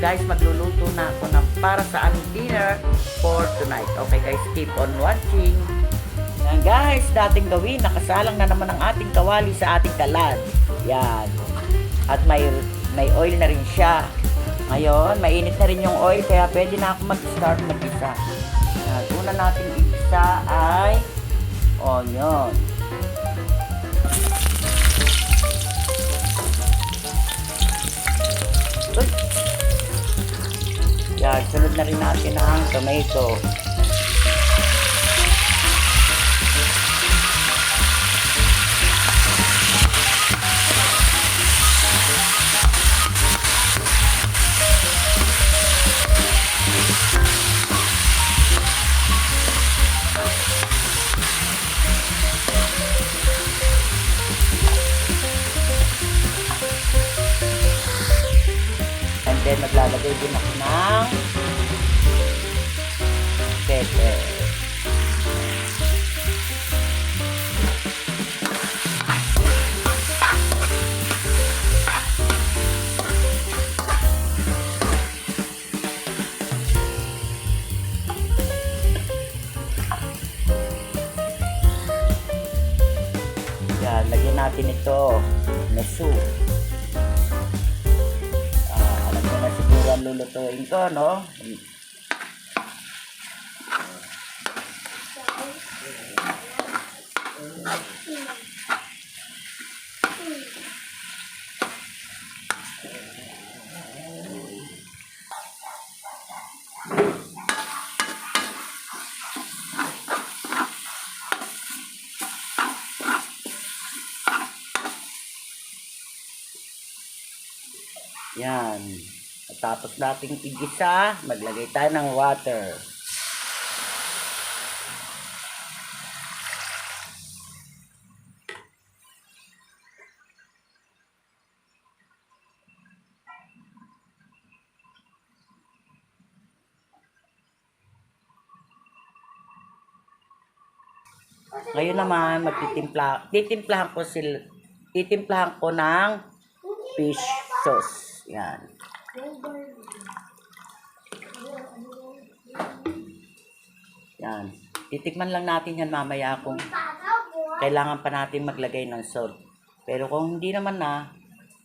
guys, magluluto na ako ng para sa aming dinner for tonight. Okay guys, keep on watching. Yan guys, dating gawin, nakasalang na naman ang ating kawali sa ating kalan. Yan. At may, may oil na rin siya. Ngayon, mainit na rin yung oil, kaya pwede na ako mag-start mag-isa. Yan. Una natin isa ay onion. Yan, sunod na rin natin ang tomato. Yan, lagyan natin ito. Nesu. Ah, alam ko na siguro ang lulutuin ko, no? Yan. At tapos nating igisa, maglagay tayo ng water. Ngayon naman, magtitimpla, titimplahan ko sil, titimplahan ko ng fish sauce. Yan. Yan. Titikman lang natin yan mamaya kung kailangan pa natin maglagay ng salt. Pero kung hindi naman na,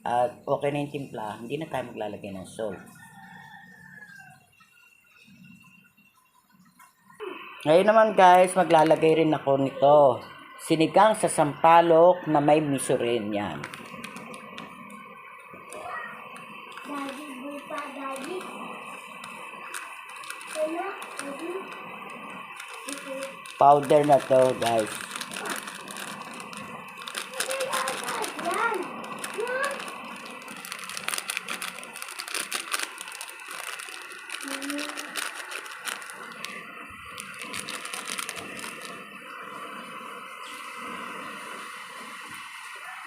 at okay na yung timpla, hindi na tayo maglalagay ng salt. Ngayon naman guys, maglalagay rin ako nito. Sinigang sa sampalok na may miso rin yan. Powder na to guys.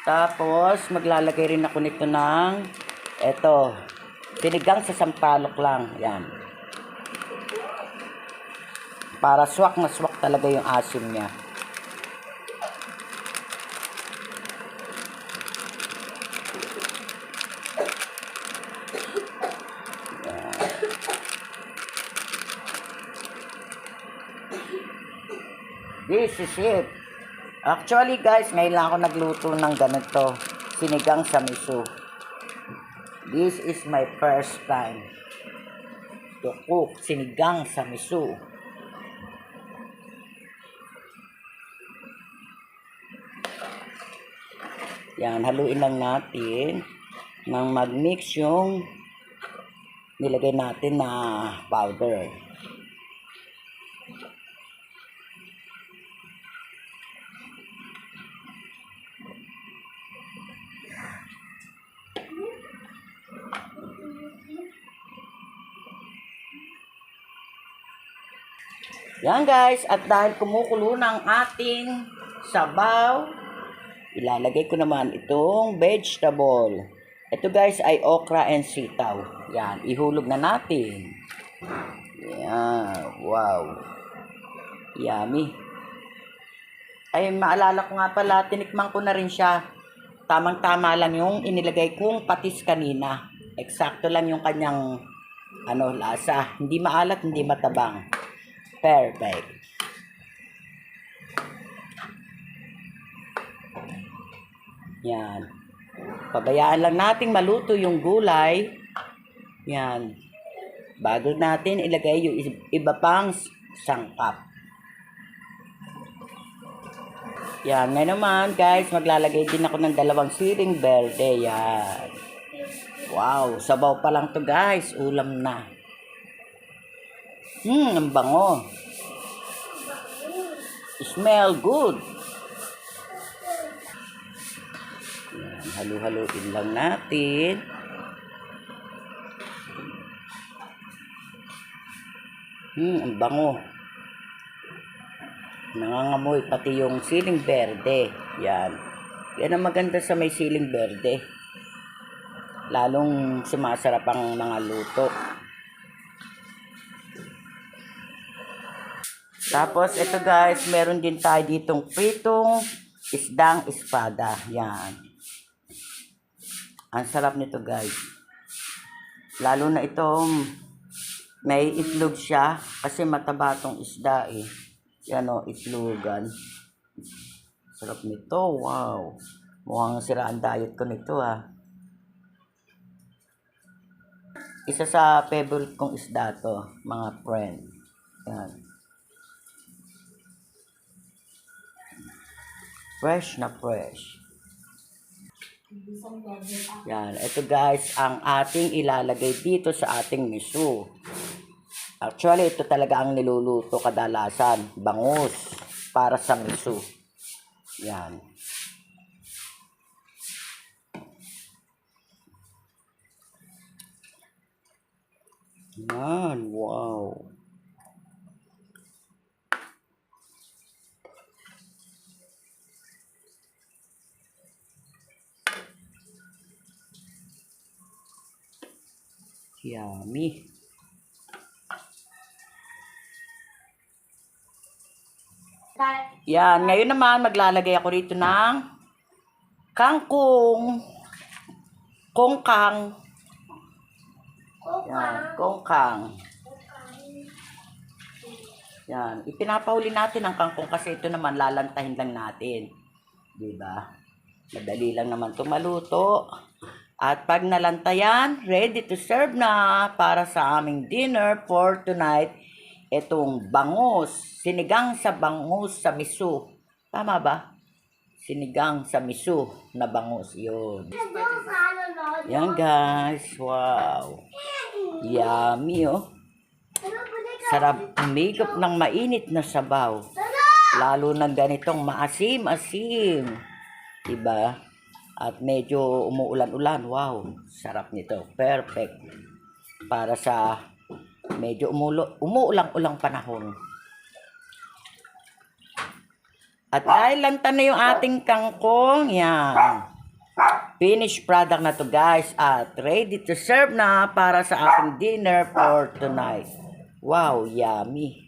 Tapos, maglalagay rin ako nito ng, eto, sinigang sa sampalok lang. Yan. Para swak na swak talaga yung asim niya. This is it. Actually guys, ngayon lang ako nagluto ng ganito. Sinigang sa miso. This is my first time to cook sinigang sa miso. Yan, haluin lang natin nang mag-mix yung nilagay natin na powder. Yan guys, at dahil kumukulo ng ating sabaw, ilalagay ko naman itong vegetable. Ito guys ay okra and sitaw. Yan, ihulog na natin. Yan, wow. Yummy. Ay, maalala ko nga pala, tinikman ko na rin siya. Tamang-tama lang yung inilagay kong patis kanina. Eksakto lang yung kanyang ano, lasa. Hindi maalat, hindi matabang. Perfect. Yan. Pabayaan lang nating maluto yung gulay. Yan. Bago natin ilagay yung iba pang sangkap. Yan. Ngayon naman, guys, maglalagay din ako ng dalawang siling berde. Yan. Wow. Sabaw pa lang to, guys. Ulam na. Hmm, ang bango. Smell good. Halu-haluin lang natin. Hmm, ang bango. Nangangamoy pati yung siling berde. Yan. Yan ang maganda sa may siling berde. Lalong sumasarap ang mga luto. Tapos, ito guys, meron din tayo ditong pritong isdang espada. Yan. Ang sarap nito guys. Lalo na itong may itlog siya kasi mataba tong isda eh. Yan o, itlogan. Sarap nito, wow. Mukhang siraan diet ko nito ah. Isa sa favorite kong isda to, mga friend. Yan. Fresh na fresh. Yan. Ito guys, ang ating ilalagay dito sa ating miso. Actually, ito talaga ang niluluto kadalasan. Bangus. Para sa miso. Yan. Yan. Wow. Yummy. Yan, ngayon naman maglalagay ako rito ng kangkong. Kongkang. Yan, kongkang. Yan, ipinapahuli natin ang kangkong kasi ito naman lalantahin lang natin. 'Di ba? Madali lang naman 'to maluto. At pag nalantayan, ready to serve na para sa aming dinner for tonight. Itong bangus, sinigang sa bangus sa miso. Tama ba? Sinigang sa miso na bangus. Yun. Yan guys. Wow. Yummy oh. Sarap umigop ng mainit na sabaw. Lalo na ganitong maasim-asim. Diba? At medyo umuulan-ulan. Wow, sarap nito. Perfect. Para sa medyo umulo, umuulang-ulang panahon. At dahil lanta na yung ating kangkong, yan. Finished product na to guys at ready to serve na para sa ating dinner for tonight. Wow, yummy.